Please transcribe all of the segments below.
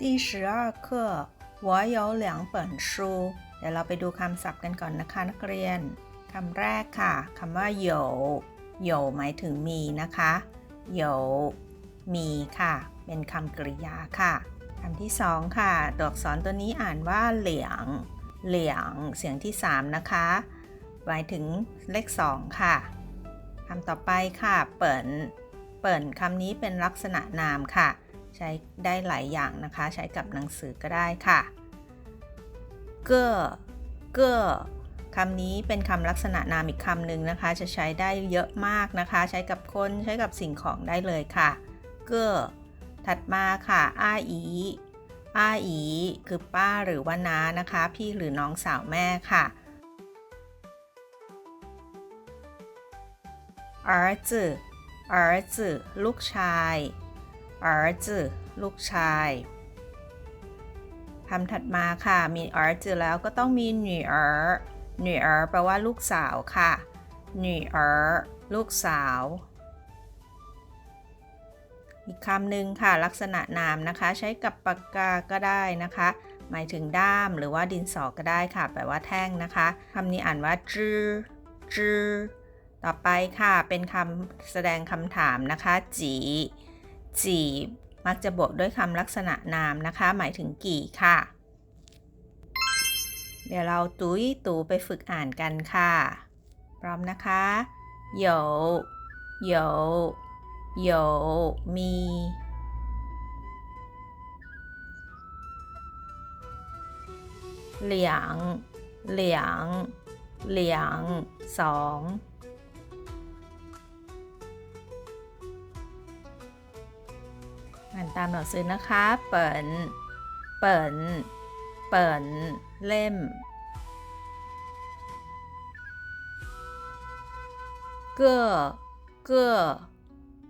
第十二课我有两本书เดี๋ยวเราไปดูคำศัพท์กันก่อนนะคะ นักเรียนคำแรกค่ะคำว่าโยโยหมายถึงมีนะคะโยมีค่ะ เป็นคำกริยาค่ะคำที่สองค่ะตัวอักษรตัวนี้อ่านว่าเหลียง เหลียง เสียงที่สามนะคะหมายถึงเลขสองค่ะคำต่อไปค่ะ เปิ่นเปิ่นคำนี้เป็นลักษณะนามค่ะ ใช้ได้หลายอย่างนะคะ ใช้กับหนังสือก็ได้ค่ะเก้อเก้อคำนี้เป็นคำลักษณะนามอีกคำหนึ่งนะคะ จะใช้ได้เยอะมากนะคะ ใช้กับคนใช้กับสิ่งของได้เลยค่ะ เก้อถัดมาค่ะอ้าอีอ้าอีคือป้าหรือว่าน้านะคะ พี่หรือน้องสาวแม่ค่ะอาจืออาจืลูกชาย 儿子ลูกชายคำถัดมาค่ะ มี儿子แล้วก็ต้องมีหนี儿หนี儿แปลว่าลูกสาวค่ะหนี儿ลูกสาว อีกคำหนึ่งค่ะ ลักษณะนามนะคะ ใช้กับปากกาก็ได้นะคะ หมายถึงด้ามหรือว่าดินสอก็ได้ค่ะ แปลว่าแท่งนะคะคำนี้อ่านว่าจื้อจื้อต่อไปค่ะ เป็นคำแสดงคำถามนะคะ จี จี มักจะบวกด้วยคำลักษณะนามนะคะ หมายถึงกี่ค่ะ เดี๋ยวเราตุ้ยตูไปฝึกอ่านกันค่ะ พร้อมนะคะ有有有มีเหลียง เหลียง เหลียงสอง อ่านตามหนังสือนะคะ เปิ่นเปิ่นเปิ่นเล่มเก้อเก้อ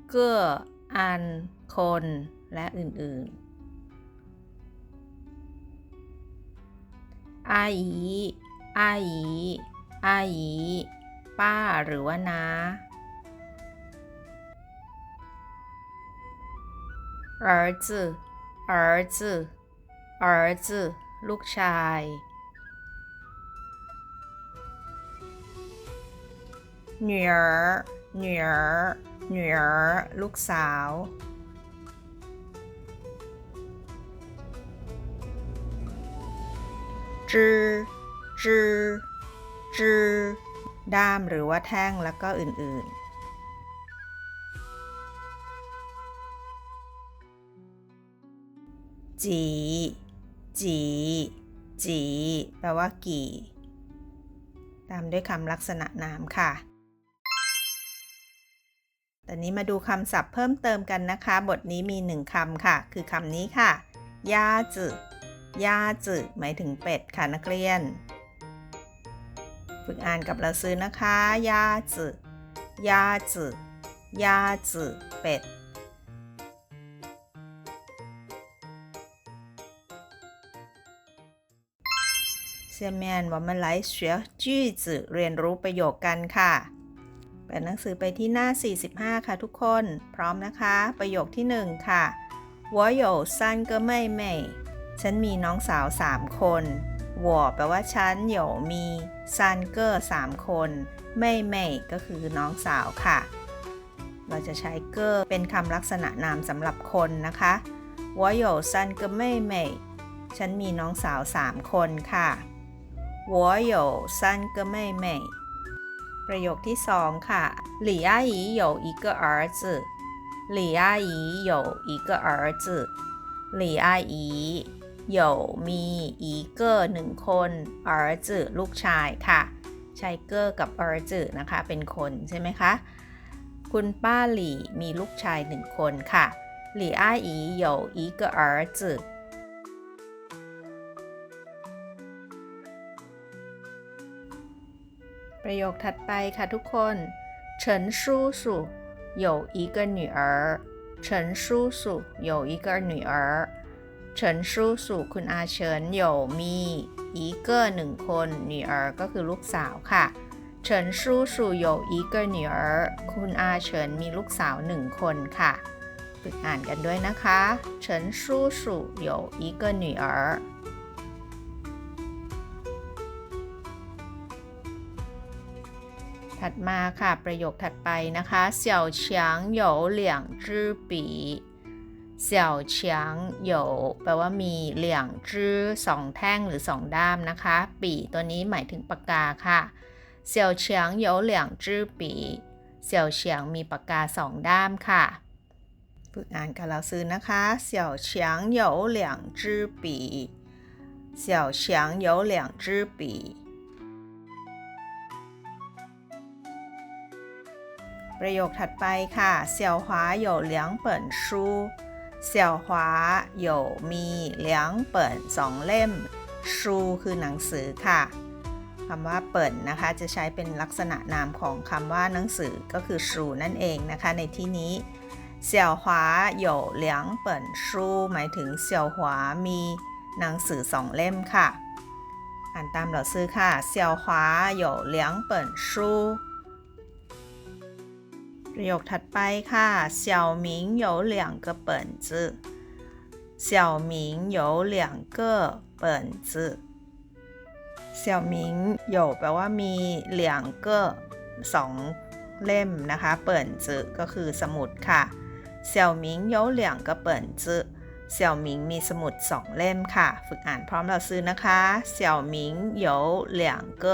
เก้ออัน คน และอื่น ๆ อาอีอาอีอาอีป้าหรือว่าน้า 儿子儿子儿子ลูกชาย 女儿女儿女儿ลูกสาว จื้อจื้อจื้อด้ามหรือว่าแท่งแล้วก็อื่นๆ จี จี จี แปลว่ากี่ ตามด้วยคำลักษณะนามค่ะ ตอนนี้มาดูคำศัพท์เพิ่มเติมกันนะคะ บทนี้มีหนึ่งคำค่ะ คือคำนี้ค่ะยาจืยาจืหมายถึงเป็ดค่ะนักเรียน ฝึกอ่านกับเราซื้อนะคะยาจืยาจืยาจืเป็ด เซียเมียนว่ามันไลฟ์เสียจื้อจืเรียนรู้ประโยคกันค่ะ เปิดหนังสือไปที่หน้า 45 ค่ะทุกคน พร้อมนะคะ ประโยคที่ 1 ค่ะ我有三个妹妹ฉันมีน้องสาว 3 คน我แปลว่าฉัน有มีซันเกอร์สามคนเม่เม่ก็คือน้องสาวค่ะ เราจะใช้เกอร์เป็นคำลักษณะนามสำหรับคนนะคะ我有三个妹妹ฉันมีน้องสาว 3 คนค่ะ 我有三个妹妹ประโยคที่ 2 ค่ะ李阿姨有一个儿子李阿姨有一个儿子李阿姨有มีอีเกอร์หนึ่งคน儿子ลูกชายค่ะ ใช้เกอร์กับ儿子นะคะ เป็นคนใช่ไหมคะ คุณป้าหลี่มีลูกชายหนึ่งคนค่ะหลี่อาอี有一个儿子 ประโยคถัดไปค่ะทุกคน陈叔叔有一个女儿陈叔叔有一个女儿เฉินชูสุคุณอาเฉินโยมีอีเกอร์หนึ่งคนหนีเอ๋อก็คือลูกสาวค่ะเฉินชูสุโยอีเกอร์หนีเอ๋อคุณอาเฉินมีลูกสาวหนึ่งคนค่ะ ฝึกอ่านกันด้วยนะคะ เฉินชู่ชู有一个女儿 ถัดมาค่ะ ประโยคถัดไปนะคะเสี่ยวเฉียง有两支笔เสี่ยวเฉียง有แปลว่ามีเหลี่ยงจื้อสองแท่งหรือสองด้ามนะคะ ปีตัวนี้หมายถึงปากกาค่ะเสี่ยวเฉียง有两支笔เสี่ยวเฉียงมีปากกาสองด้ามค่ะ ฝึกอ่านกับเราซื้อนะคะเสี่ยวเฉียง有两支笔เสี่ยวเฉียง有两支笔ป ระโยคถัดไปค่ะเสี่ยวหวา有两本书เสี่ยวหวา有มีเหลียงเปิ่นสองเล่ม ชูคือหนังสือค่ะคำว่าเปิ่นนะคะ จะใช้เป็นลักษณะนามของคำว่าหนังสือก็คือชูนั่นเองนะคะ ในที่นี้เสี่ยวหวา有两本书หมายถึงเสี่ยวหวามีหนังสือสองเล่มค่ะ อ่านตามเราซื้อค่ะเสี่ยวหวา有两本书 ประโยคถัดไปค่ะ小明有两个本子小明有两个本子小明有แปลว่ามีเหลียงเก้อสองเล่มนะคะ เปิ่นจือก็คือสมุดค่ะเสี่ยวหมิง有两个本子เสี่ยวหมิงมีสมุดสองเล่มค่ะ ฝึกอ่านพร้อมเราซื้อนะคะเสี่ยวหมิง有两个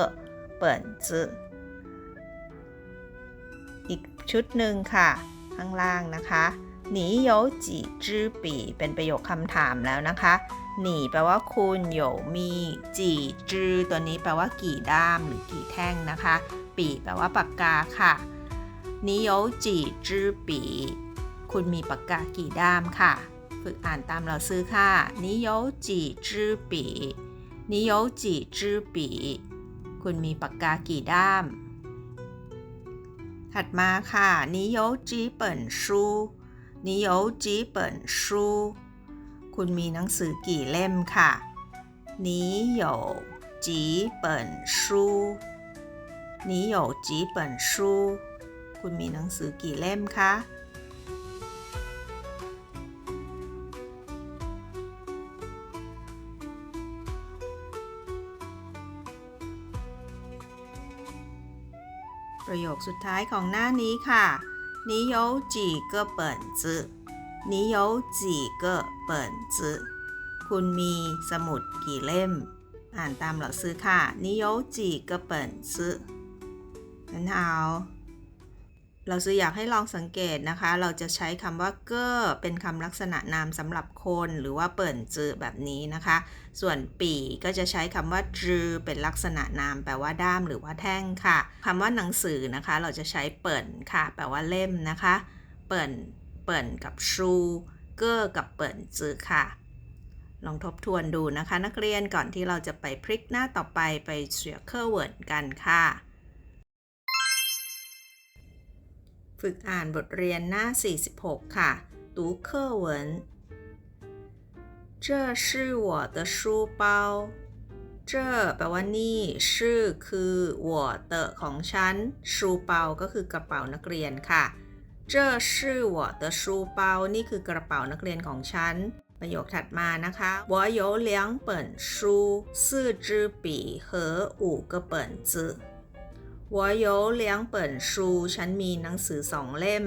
本子อีก ชุดหนึ่งค่ะ ข้างล่างนะคะหนีโยจีจื้อปีเป็นประโยคคำถามแล้วนะคะหนีแปลว่าคุณโยมีจีจื้อตัวนี้แปลว่ากี่ด้ามหรือกี่แท่งนะคะ ปีแปลว่าปากกาค่ะหนีโยจีจื้อปีคุณมีปากกากี่ด้ามค่ะ ฝึกอ่านตามเราซื้อค่ะหนีโยจีจื้อปีหนีโยจีจื้อปีคุณมีปากกากี่ด้าม ถัดมาค่ะ你有几本书你有几本书คุณมีหนังสือกี่เล่มค่ะ你有几本书你有几本书คุณมีหนังสือกี่เล่มคะ ประโยคสุดท้ายของหน้านี้ค่ะ你有几个本子你有几个本子คุณมีสมุดกี่เล่ม อ่านตามเหล่าซื้อค่ะ你有几个本子很好 เราซื้ออยากให้ลองสังเกตนะคะ เราจะใช้คำว่าเก้อเป็นคำลักษณะนามสำหรับคนหรือว่าเปิ่นจือแบบนี้นะคะ ส่วนปีก็จะใช้คำว่าจือเป็นลักษณะนาม แปลว่าด้ามหรือว่าแท่งค่ะคำว่าหนังสือนะคะ เราจะใช้เปิ่นค่ะ แปลว่าเล่มนะคะ เปิ่นเปิ่นกับชูเก้อกับเปิ่นจือค่ะ ลองทบทวนดูนะคะ นักเรียนก่อนที่เราจะไปพลิกหน้าต่อไปไปเสียเคอร์เวิร์ดกันค่ะ ฝึกอ่านบทเรียนหน้า 46 ค่ะ读课文这是我的书包这แปลว่านี่ชื่อคือ我的ของฉันชูเปาก็คือกระเป๋านักเรียนค่ะ这是我的书包นี่คือกระเป๋านักเรียนของฉัน ประโยคถัดมานะคะ我有两本书四支笔和五个本子 我有两本书ฉันมีหนังสือสองเล่ม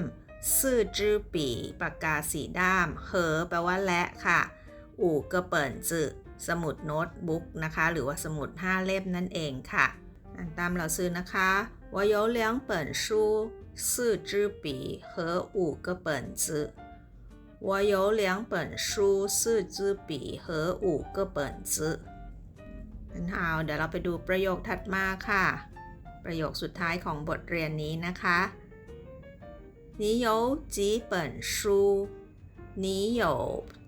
ซื่อจื้อปีปากกาสีด้ามเหอแปลว่าและค่ะ อู่กระเปิ่นจือสมุดโน้ตบุ๊กนะคะ หรือว่าสมุด 5 เล่มนั่นเองค่ะ อ่านตามเราซื้อนะคะ我有两本书四支笔和五个本子我有两本书四支笔和五个本子很好เดี๋ยวเราไปดูประโยคถัดมาค่ะ ประโยคสุดท้ายของบทเรียนนี้นะคะ你有几本书你有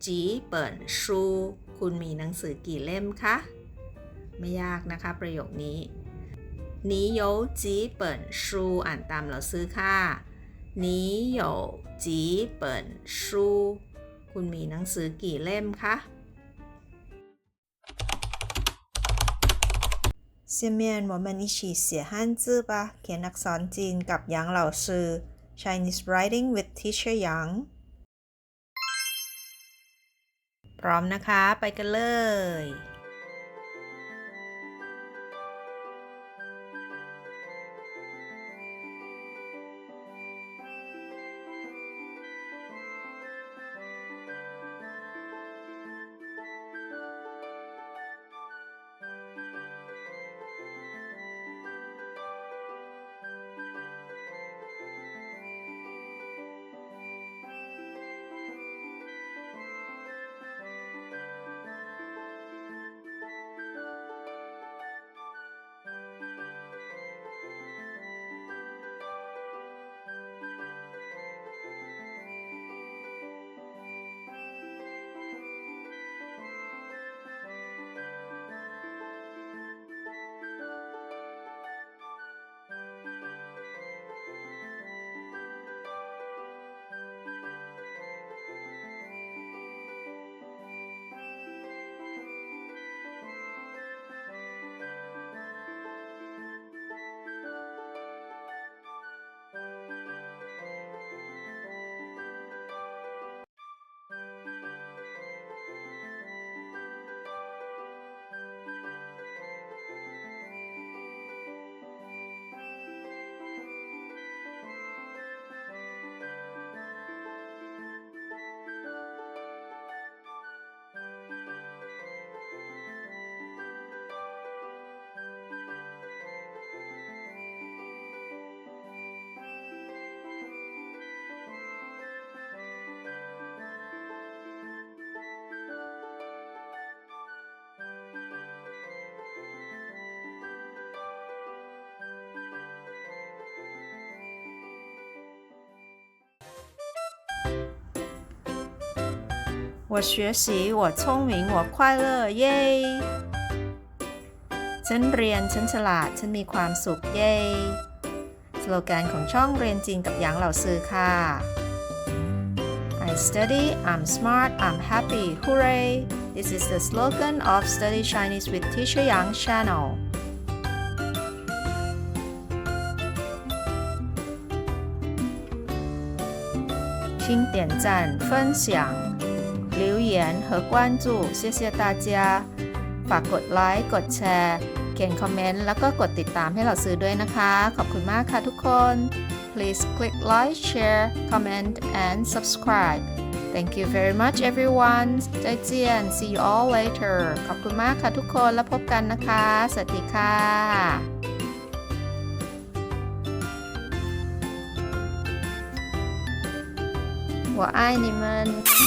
几本书คุณมีหนังสือกี่เล่มคะ ไม่ยากนะคะ ประโยคนี้你有几本书อ่านตามเราซื้อค่ะ你有几本书คุณมีหนังสือกี่เล่มคะ 下面我们一起写汉字吧，เขียนอักษรจีนกับหยาง老师 Chinese Writing with Teacher Yang พร้อมนะคะ ไปกันเลย 我学习，我聪明，我快乐，เย้ ฉันเรียน ฉันฉลาด ฉันมีความสุข เย้ สโลแกนของช่องเรียนจีนกับหยางเหล่าซื้อค่ะ I study, I'm smart, I'm happy, hooray! This is the slogan of Study Chinese with Teacher Yang channel. 请点赞、分享、留 言和关注，谢谢大家。ฝากกดไลค์ กดแชร์ เขียนคอมเมนต์ แล้วก็กดติดตามให้เราซื้อด้วยนะคะ ขอบคุณมากค่ะทุกคน Please click like, share, comment and subscribe. Thank you very much everyone ใจเจียน see you all later ขอบคุณมากค่ะทุกคน แล้วพบกันนะคะ สวัสดีค่ะ我爱你们。